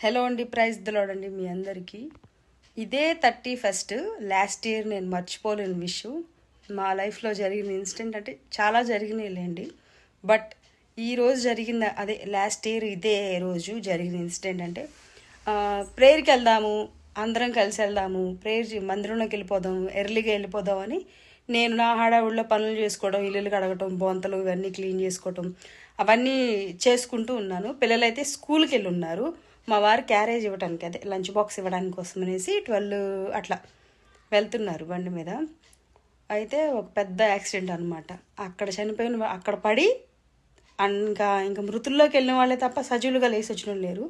Hello అండి praise దిలోడండి మీ అందరికీ. ఇదే థర్టీ ఫస్ట్ లాస్ట్ ఇయర్ నేను మర్చిపోలేని విష్. మా లైఫ్లో జరిగిన ఇన్సిడెంట్ అంటే చాలా జరిగినాయిలేండి. బట్ ఈరోజు జరిగిన అదే లాస్ట్ ఇయర్ ఇదే రోజు జరిగిన ఇన్సిడెంట్ అంటే ప్రేయర్కి వెళ్దాము అందరం కలిసి వెళ్దాము ప్రేయర్ మందిరంలోకి వెళ్ళిపోదాము ఎర్లీగా వెళ్ళిపోదాం అని నేను నా హడావుడిలో పనులు చేసుకోవడం ఇల్లులు కడగటం బొంతలు ఇవన్నీ క్లీన్ చేసుకోవటం అవన్నీ చేసుకుంటూ ఉన్నాను. పిల్లలైతే స్కూల్కి వెళ్ళి ఉన్నారు. మా వారు క్యారేజ్ ఇవ్వడానికి అదే లంచ్ బాక్స్ ఇవ్వడానికి కోసం అనేసి ట్వెల్వ్ అట్లా వెళ్తున్నారు బండి మీద. అయితే ఒక పెద్ద యాక్సిడెంట్ అనమాట అక్కడ చనిపోయిన అక్కడ పడి ఇంకా ఇంకా మృతుల్లోకి వెళ్ళిన వాళ్ళే తప్ప సజీవులుగా లేచి వచ్చిన లేరు.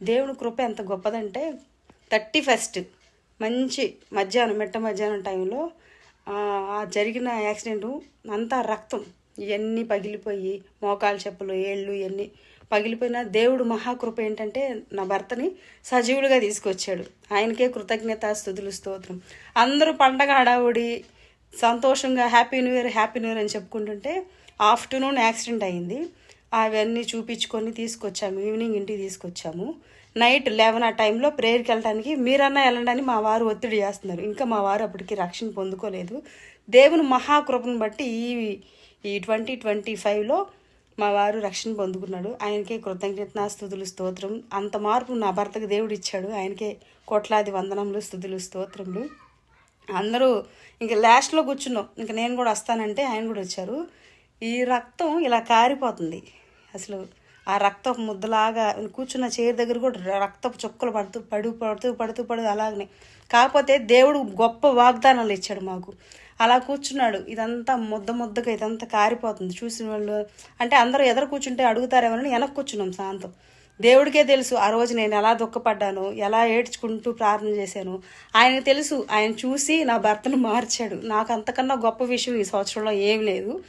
దేవుని కృప ఎంత గొప్పదంటే థర్టీ ఫస్ట్ మంచి మధ్యాహ్నం మెట్ట మధ్యాహ్నం టైంలో ఆ ఆ జరిగిన యాక్సిడెంట్ అంతా రక్తం ఇవన్నీ పగిలిపోయి మోకాలు చెప్పులు ఏళ్ళు ఇవన్నీ పగిలిపోయిన దేవుడు మహాకృప ఏంటంటే నా భర్తని సజీవులుగా తీసుకొచ్చాడు. ఆయనకే కృతజ్ఞత స్థుతులు స్తోత్రం. అందరూ పండగ హడావుడి సంతోషంగా happy new year happy new year అని చెప్పుకుంటుంటే ఆఫ్టర్నూన్ యాక్సిడెంట్ అయింది. అవన్నీ చూపించుకొని తీసుకొచ్చాము. ఈవినింగ్ ఇంటికి తీసుకొచ్చాము. నైట్ లెవెన్ ఆ టైంలో ప్రేయర్కి వెళ్ళడానికి మీరన్నా వెళ్ళండి అని మా వారు ఒత్తిడి చేస్తున్నారు. ఇంకా మా వారు అప్పటికి రక్షణ పొందుకోలేదు. దేవుని మహాకృపను బట్టి ఈ ఈ ట్వంటీ ట్వంటీ ఫైవ్లో మా వారు రక్షణ పొందుకున్నాడు. ఆయనకే కృతజ్ఞత స్థుతులు స్తోత్రం. అంత మార్పు నా భర్తకు దేవుడు ఇచ్చాడు. ఆయనకే కోట్లాది వందనములు స్థుతులు స్తోత్రములు. అందరూ ఇంకా లాస్ట్లో కూర్చున్నాం. ఇంకా నేను కూడా వస్తానంటే ఆయన కూడా వచ్చారు. ఈ రక్తం ఇలా కారిపోతుంది. అసలు ఆ రక్తపు ముద్దలాగా కూర్చున్న చైర్ దగ్గర కూడా రక్తపు చుక్కలు పడుతూ పడు పడుతూ పడుతూ పడు అలాగనే. కాకపోతే దేవుడు గొప్ప వాగ్దానాలు ఇచ్చాడు మాకు. అలా కూర్చున్నాడు. ఇదంతా ముద్ద ముద్దగా ఇదంతా కారిపోతుంది. చూసిన వాళ్ళు అంటే అందరూ ఎదురు కూర్చుంటే అడుగుతారేమోనని వెనక్కి కూర్చున్నాం శాంతం దేవుడికే తెలుసు ఆ రోజు నేను ఎలా దుఃఖపడ్డాను ఎలా ఏడ్చుకుంటూ ప్రార్థన చేశాను. ఆయనకు తెలుసు ఆయన చూసి నా భర్తను మార్చాడు. నాకు అంతకన్నా గొప్ప విషయం ఈ సంవత్సరంలో ఏం లేదు.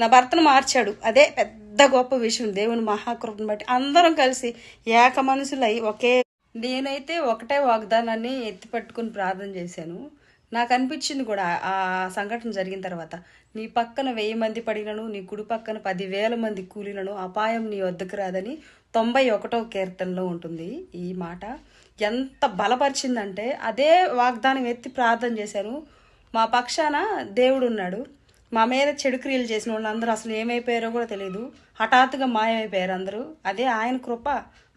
నా భర్తను మార్చాడు. అదే పెద్ద పెద్ద గొప్ప విషయం. దేవుని మహాకృపను బట్టి అందరం కలిసి ఏక మనుషులై ఒకే నేనైతే ఒకటే వాగ్దానాన్ని ఎత్తిపట్టుకుని ప్రార్థన చేశాను. నాకు అనిపించింది కూడా ఆ సంఘటన జరిగిన తర్వాత. నీ పక్కన వెయ్యి మంది పడినను నీ కుడి పక్కన పదివేల మంది కూలినను అపాయం నీ వద్దకు రాదని తొంభై ఒకటో కీర్తనలో ఉంటుంది ఈ మాట. ఎంత బలపరిచిందంటే అదే వాగ్దానం ఎత్తి ప్రార్థన చేశాను. మా పక్షాన దేవుడు ఉన్నాడు మా మీద చెడు క్రియలు చేసిన వాళ్ళందరూ అసలు ఏమైపోయారో కూడా తెలియదు హఠాత్తుగా మాయమైపోయారు అందరూ. అదే ఆయన కృప.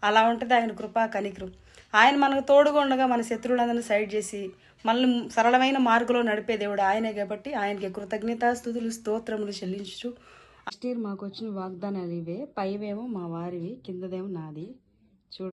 అలా ఉంటుంది ఆయన కృప కనికరు ఆయన మనకు తోడుగా ఉండగా మన శత్రువులందరినీ సైడ్ చేసి మనల్ని సరళమైన మార్గంలో నడిపే దేవుడు ఆయనే కాబట్టి ఆయనకి కృతజ్ఞతాస్థుతులు స్తోత్రములు చెల్లించు ఫస్ట్ ఇయర్ మాకు వచ్చిన వాగ్దానాలు ఇవే. పైవేమో మా వారివి కిందదేమో నాది.